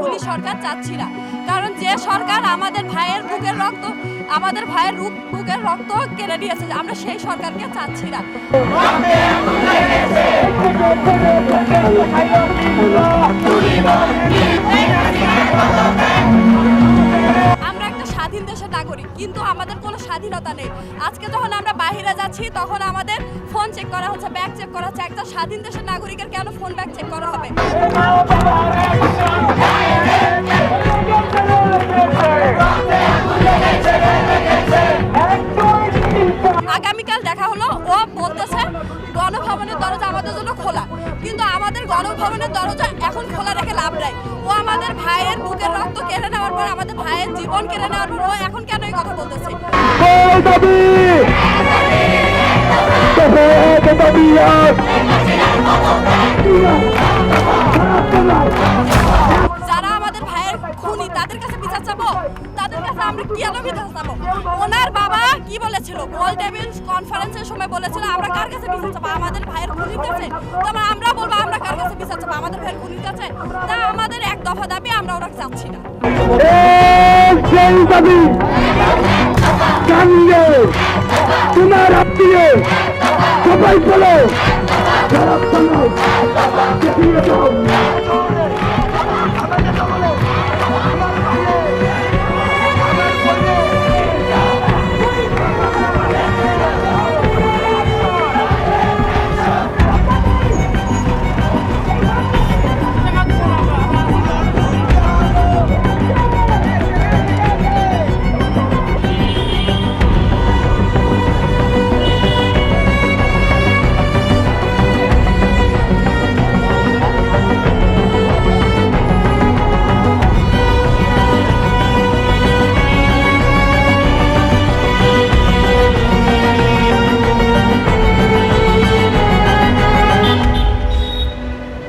খুনি সরকার চাচ্ছি না। কারণ যে সরকার আমাদের ভাইয়ের বুকের রক্ত, আমাদের ভাইয়ের রূপ বুকের রক্ত কেড়ে নিয়েছে, আমরা সেই সরকারকে চাচ্ছি না। আমরা একটা স্বাধীন দেশের নাগরিক, কিন্তু আমাদের কোনো স্বাধীনতা নেই। আজকে যখন আমরা বাইরে যাচ্ছি, তখন আমাদের ফোন চেক করা হচ্ছে, ব্যাগ চেক করা হচ্ছে। একটা স্বাধীন দেশের নাগরিকের কেন ফোন ব্যাগ চেক করা হবে? আমাদের জন্য খোলা। কিন্তু আমাদের গণভবনের দরজা এখন খোলা রেখে লাভ নাই। ও আমাদের ভাইয়ের বুকের রক্ত কেড়ে নেওয়ার পর আমাদের ভাইয়ের জীবন কেড়ে নেওয়ার পর ও এখন কেন এই কথা বলতেছে? খুনি তাদের কাছে বিচার চাবো? তাদের কাছে আমরা কেন বিচার চাবো? ওনার বাবা কি বলেছিল? গোল টেবিল কনফারেন্সের সময় বলেছিল, আমরা কার কাছে বিচার চাবো? আমাদের ভাইয়ের খুনির কাছে তারপর আমরা বলব, আমরা কার কাছে বিচার চাবো? আমাদের ভাইয়ের খুনির কাছে তা আমাদের এক দফা দাবি, আমরা ওরা চাচ্ছি না। তোমার আত্মীয় সবাই বলো